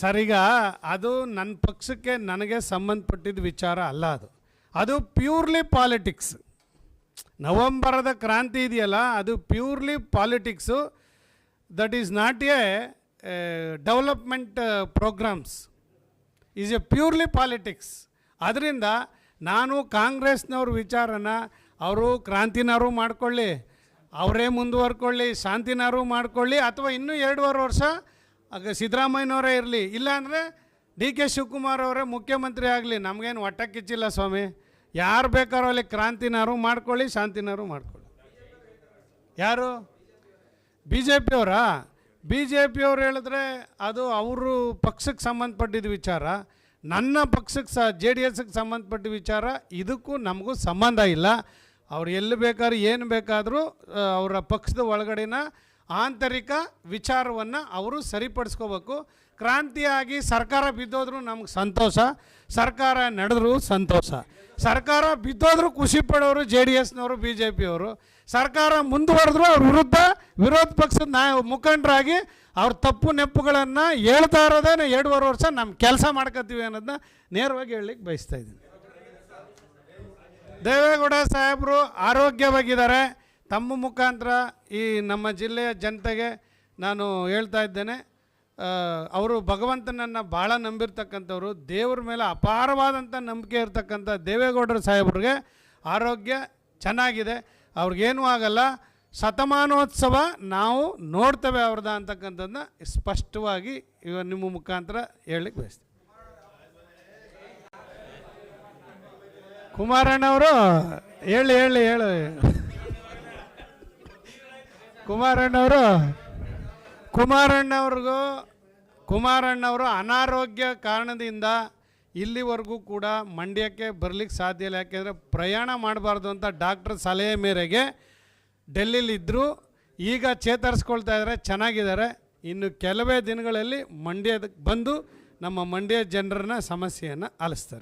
Sir ಈಗ ಅದು ನನ್ನ ಪಕ್ಷಕ್ಕೆ ನನಗೆ ಸಂಬಂಧಪಟ್ಟಿದ್ದ ವಿಚಾರ ಅಲ್ಲ ಅದು. ಅದು ಪ್ಯೂರ್ಲಿ ಪಾಲಿಟಿಕ್ಸ್. ನವಂಬರದ ಕ್ರಾಂತಿ ಇದೆಯಲ್ಲ, ಅದು purely politics. That is not a development programs. Is a purely politics. ಅದರಿಂದ ನಾನು ಕಾಂಗ್ರೆಸ್ನವ್ರ ವಿಚಾರನ ಅವರು ಕ್ರಾಂತಿನಾರು ಮಾಡ್ಕೊಳ್ಳಿ, ಅವರೇ ಮುಂದುವರ್ಕೊಳ್ಳಿ, ಶಾಂತಿನಾರು ಮಾಡ್ಕೊಳ್ಳಿ, ಅಥವಾ ಇನ್ನೂ ಎರಡೂವರೆ ವರ್ಷ ಆಗ ಸಿದ್ದರಾಮಯ್ಯನವರೇ ಇರಲಿ. ಇಲ್ಲಾಂದರೆ ಡಿ ಕೆ ಶಿವಕುಮಾರ್ ಅವರೇ ಮುಖ್ಯಮಂತ್ರಿ ಆಗಲಿ. ನಮಗೇನು ಒಟ್ಟ ಕಿಚ್ಚಿಲ್ಲ ಸ್ವಾಮಿ. ಯಾರು ಬೇಕಾರೋ ಅಲ್ಲಿ ಕ್ರಾಂತಿನಾರು ಮಾಡ್ಕೊಳ್ಳಿ, ಶಾಂತಿನಾರು ಮಾಡ್ಕೊಳ್ಳಿ. ಯಾರು? ಬಿ ಜೆ ಪಿಯವರಾ ಬಿ ಜೆ ಪಿಯವ್ರು ಹೇಳಿದ್ರೆ ಅದು ಅವರು ಪಕ್ಷಕ್ಕೆ ಸಂಬಂಧಪಟ್ಟಿದ್ದ ವಿಚಾರ. ನನ್ನ ಪಕ್ಷಕ್ಕೆ ಸಹ ಜೆ ಡಿ ಎಸ್ಗೆ ಸಂಬಂಧಪಟ್ಟ ವಿಚಾರ. ಇದಕ್ಕೂ ನಮಗೂ ಸಂಬಂಧ ಇಲ್ಲ. ಅವ್ರು ಎಲ್ಲಿ ಬೇಕಾದ್ರೂ, ಏನು ಬೇಕಾದರೂ ಅವರ ಪಕ್ಷದ ಒಳಗಡೆನ ಆಂತರಿಕ ವಿಚಾರವನ್ನು ಅವರು ಸರಿಪಡಿಸ್ಕೋಬೇಕು. ಕ್ರಾಂತಿಯಾಗಿ ಸರ್ಕಾರ ಬಿದ್ದೋದ್ರೂ ನಮ್ಗೆ ಸಂತೋಷ, ಸರ್ಕಾರ ನಡೆದ್ರು ಸಂತೋಷ. ಸರ್ಕಾರ ಬಿದ್ದೋದ್ರೂ ಖುಷಿ ಪಡೋರು ಜೆ ಡಿ ಎಸ್ನವರು, ಬಿ ಜೆ ಪಿಯವರು. ಸರ್ಕಾರ ಮುಂದುವರೆದ್ರು ಅವ್ರ ವಿರುದ್ಧ ವಿರೋಧ ಪಕ್ಷದ ನಾಯ ಮುಖಂಡರಾಗಿ ಅವ್ರ ತಪ್ಪು ನೆಪ್ಪುಗಳನ್ನು ಹೇಳ್ತಾ ಇರೋದೇ ಎರಡೂವರೆ ವರ್ಷ ನಮ್ಮ ಕೆಲಸ ಮಾಡ್ಕೋತೀವಿ ಅನ್ನೋದನ್ನ ನೇರವಾಗಿ ಹೇಳಲಿಕ್ಕೆ ಬಯಸ್ತಾ ಇದ್ದೀನಿ. ದೇವೇಗೌಡ ಸಾಹೇಬರು ಆರೋಗ್ಯವಾಗಿದ್ದಾರೆ. ತಮ್ಮ ಮುಖಾಂತರ ಈ ನಮ್ಮ ಜಿಲ್ಲೆಯ ಜನತೆಗೆ ನಾನು ಹೇಳ್ತಾ ಇದ್ದೇನೆ ಅವರು ಭಗವಂತನನ್ನು ಭಾಳ ನಂಬಿರ್ತಕ್ಕಂಥವ್ರು, ದೇವ್ರ ಮೇಲೆ ಅಪಾರವಾದಂಥ ನಂಬಿಕೆ ಇರತಕ್ಕಂಥ ದೇವೇಗೌಡರ ಸಾಹೇಬ್ರಿಗೆ ಆರೋಗ್ಯ ಚೆನ್ನಾಗಿದೆ, ಅವ್ರಿಗೇನೂ ಆಗಲ್ಲ, ಶತಮಾನೋತ್ಸವ ನಾವು ನೋಡ್ತೇವೆ ಅವ್ರದ ಅಂತಕ್ಕಂಥದ್ದನ್ನ ಸ್ಪಷ್ಟವಾಗಿ ಇವ ನಿಮ್ಮ ಮುಖಾಂತರ ಹೇಳಲಿಕ್ಕೆ ಬಯಸ್ತೀನಿ. ಕುಮಾರಣ್ಣವರು, ಹೇಳಿ ಹೇಳಿ, ಹೇಳು. ಕುಮಾರಣ್ಣವರು? ಕುಮಾರಣ್ಣವ್ರಿಗೂ, ಕುಮಾರಣ್ಣವರು ಅನಾರೋಗ್ಯ ಕಾರಣದಿಂದ ಇಲ್ಲಿವರೆಗೂ ಕೂಡ ಮಂಡ್ಯಕ್ಕೆ ಬರಲಿಕ್ಕೆ ಸಾಧ್ಯ ಇಲ್ಲ. ಯಾಕೆಂದರೆ ಪ್ರಯಾಣ ಮಾಡಬಾರ್ದು ಅಂತ ಡಾಕ್ಟ್ರ್ ಸಲಹೆ ಮೇರೆಗೆ ಡೆಲ್ಲಿಲಿದ್ದರು ಈಗ ಚೇತರಿಸ್ಕೊಳ್ತಾ ಇದ್ದಾರೆ ಚೆನ್ನಾಗಿದ್ದಾರೆ. ಇನ್ನು ಕೆಲವೇ ದಿನಗಳಲ್ಲಿ ಮಂಡ್ಯದ ಬಂದು ನಮ್ಮ ಮಂಡ್ಯ ಜನರನ್ನ ಸಮಸ್ಯೆಯನ್ನು ಆಲಿಸ್ತಾರೆ.